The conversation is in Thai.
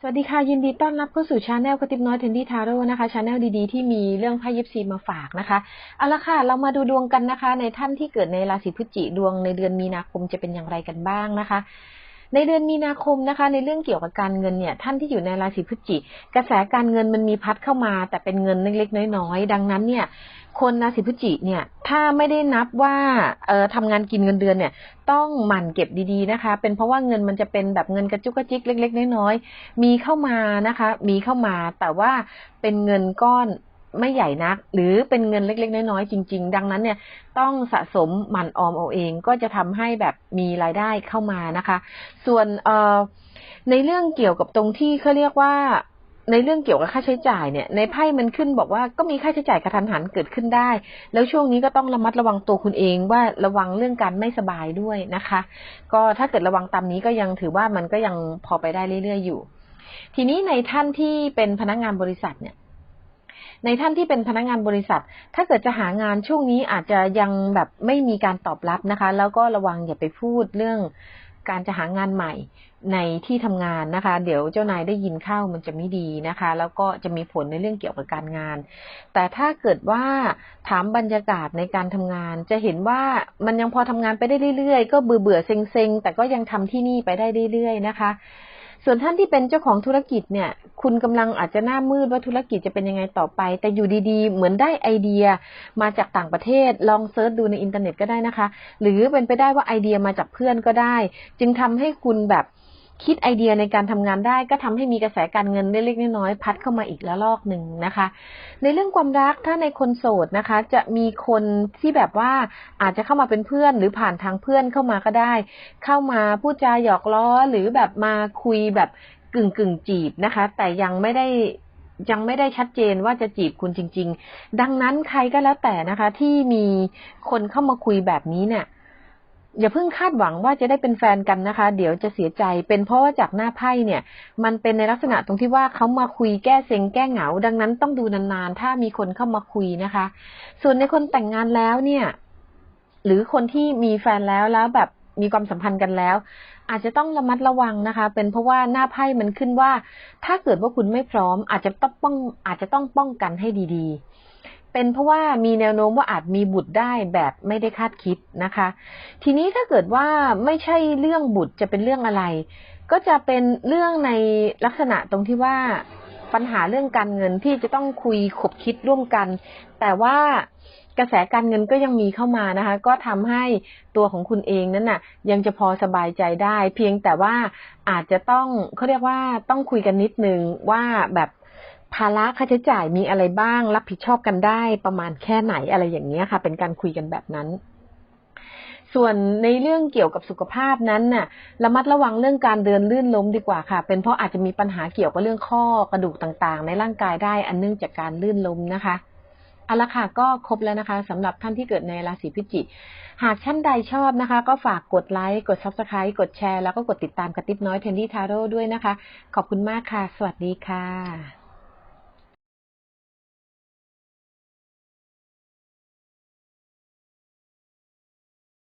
สวัสดีค่ะ ยินดีต้อนรับเข้าสู่ชาแนลกระติบน้อยเทนดี้ทาโร่นะคะชาแนลดีๆ ที่มีเรื่องไพ่ยิปซีมาฝากนะคะเอาละค่ะ เรามาดูดวงกันนะคะ ในท่านที่เกิดในราศีพฤศจิดวงในเดือนมีนาคมจะเป็นอย่างไรกันบ้างนะคะในเดือนมีนาคมนะคะ ในเรื่องเกี่ยวกับการเงินเนี่ย ท่านที่อยู่ในราศีพฤศจิกระแสการเงินมันมีพัดเข้ามา แต่เป็นเงินเล็กๆน้อยๆดังนั้นเนี่ย คนราศีพฤศจิเนี่ย ถ้าไม่ได้นับว่าเอ่อทำงานกินเงินเดือนเนี่ย ต้องหมั่นเก็บดีๆนะคะ เป็นเพราะว่าเงินมันจะเป็นแบบเงินกระจุกกระจิกเล็ก ๆ น้อยๆมีเข้ามานะคะ มีเข้ามาแต่ว่าเป็นเงินก้อนไม่ใหญ่นัก หรือเป็นเงินเล็ก ๆ น้อยๆจริง ๆ ดังนั้นเนี่ยต้องสะสมหมั่นออมเอาเองก็จะทำให้แบบมีรายได้เข้ามานะคะ ส่วนเอ่อในเรื่องเกี่ยวกับตรงที่เขาเรียกว่า ในเรื่องเกี่ยวกับค่าใช้จ่ายเนี่ย ในไพ่มันขึ้นบอกว่าก็มีค่าใช้จ่ายกระทันหันเกิดขึ้นได้ แล้วช่วงนี้ก็ต้องระมัดระวังตัวคุณเองว่าระวังเรื่องการไม่สบายด้วยนะคะ ก็ถ้าเกิดระวังตามนี้ก็ยังถือว่ามันก็ยังพอไปได้เรื่อยๆอยู่ ทีนี้ในท่านที่เป็นพนักงานบริษัทเนี่ยในท่านที่เป็นพนักงานบริษัท ถ้าเกิดจะหางานช่วงนี้อาจจะยังแบบไม่มีการตอบรับนะคะ แล้วก็ระวังอย่าไปพูดเรื่อง การจะหางานใหม่ในที่ทำงานนะคะ เดี๋ยวเจ้านายได้ยินเข้ามันจะไม่ดีนะคะ แล้วก็จะมีผลในเรื่องเกี่ยวกับการงาน แต่ถ้าเกิดว่าถามบรรยากาศในการทำงาน จะเห็นว่ามันยังพอทำงานไปได้เรื่อยๆ ก็เบื่อเบื่อเซ็งๆ แต่ก็ยังทำที่นี่ไปได้เรื่อยๆนะคะ ส่วนท่านที่เป็นเจ้าของธุรกิจเนี่ย คุณกำลังอาจจะหน้ามืดว่าธุรกิจจะเป็นยังไงต่อไป แต่อยู่ดีๆ เหมือนได้ไอเดียมาจากต่างประเทศ ลองเซิร์ชดูในอินเทอร์เน็ตก็ได้นะคะ หรือเป็นไปได้ว่าไอเดียมาจากเพื่อนก็ได้ จึงทำให้คุณแบบ คิดไอเดียในการทำงานได้ก็ทำให้มีกระแสการเงินเล็กๆน้อยๆพัดเข้ามาอีกแล้วลอกหนึ่งนะคะ ในเรื่องความรักถ้าในคนโสดนะคะ จะมีคนที่แบบว่าอาจจะเข้ามาเป็นเพื่อนหรือผ่านทางเพื่อนเข้ามาก็ได้ เข้ามาพูดจาหยอกล้อหรือแบบมาคุยแบบกึ่งกึ่งจีบนะคะ แต่ยังไม่ได้ยังไม่ได้ชัดเจนว่าจะจีบคุณจริง ๆ ดังนั้นใครก็แล้วแต่นะคะ ที่มีคนเข้ามาคุยแบบนี้เนี่ย อย่าเพิ่งคาดหวังว่าจะได้เป็นแฟนกันนะคะ เดี๋ยวจะเสียใจ เป็นเพราะว่าจากหน้าไพ่เนี่ย มันเป็นในลักษณะตรงที่ว่าเขามาคุยแก้เซ็งแก้เหงา ดังนั้นต้องดูนานๆ ถ้ามีคนเข้ามาคุยนะคะ ส่วนในคนแต่งงานแล้วเนี่ย หรือคนที่มีแฟนแล้วแล้วแบบมีความสัมพันธ์กันแล้ว อาจจะต้องระมัดระวังนะคะ เป็นเพราะว่าหน้าไพ่มันขึ้นว่า ถ้าเกิดว่าคุณไม่พร้อม อาจจะต้องป้องอาจจะต้องป้องกันให้ดี ๆ เป็นเพราะว่ามีแนวโน้มว่าอาจมีบุตรได้แบบไม่ได้คาดคิดนะคะ ทีนี้ถ้าเกิดว่าไม่ใช่เรื่องบุตรจะเป็นเรื่องอะไร ก็จะเป็นเรื่องในลักษณะตรงที่ว่าปัญหาเรื่องการเงินที่จะต้องคุยขบคิดร่วมกัน แต่ว่ากระแสการเงินก็ยังมีเข้ามานะคะ ก็ทำให้ตัวของคุณเองนั้นน่ะ ยังจะพอสบายใจได้ เพียงแต่ว่าอาจจะต้องเขาเรียกว่าต้องคุยกันนิดนึงว่าแบบ ภาระค่าใช้จ่ายมีอะไรบ้าง รับผิดชอบกันได้ประมาณแค่ไหนอะไรอย่างเงี้ยค่ะ เป็นการคุยกันแบบนั้น ส่วนในเรื่องเกี่ยวกับสุขภาพนั้นน่ะ ระมัดระวังเรื่องการเดินลื่นล้มดีกว่าค่ะ เป็นเพราะอาจจะมีปัญหาเกี่ยวกับเรื่องข้อกระดูกต่างๆ ในร่างกายได้อันเนื่องจากการลื่นล้มนะคะเอาละค่ะก็ครบแล้วนะคะสำหรับท่านที่เกิดในราศีพิจิกหากท่านใดชอบนะคะ ก็ฝากกดไลค์กด Subscribe กดแชร์แล้วก็กดติดตามกระติบน้อยเทนดี้ทาโร่ด้วยนะคะ ขอบคุณมากค่ะ สวัสดีค่ะ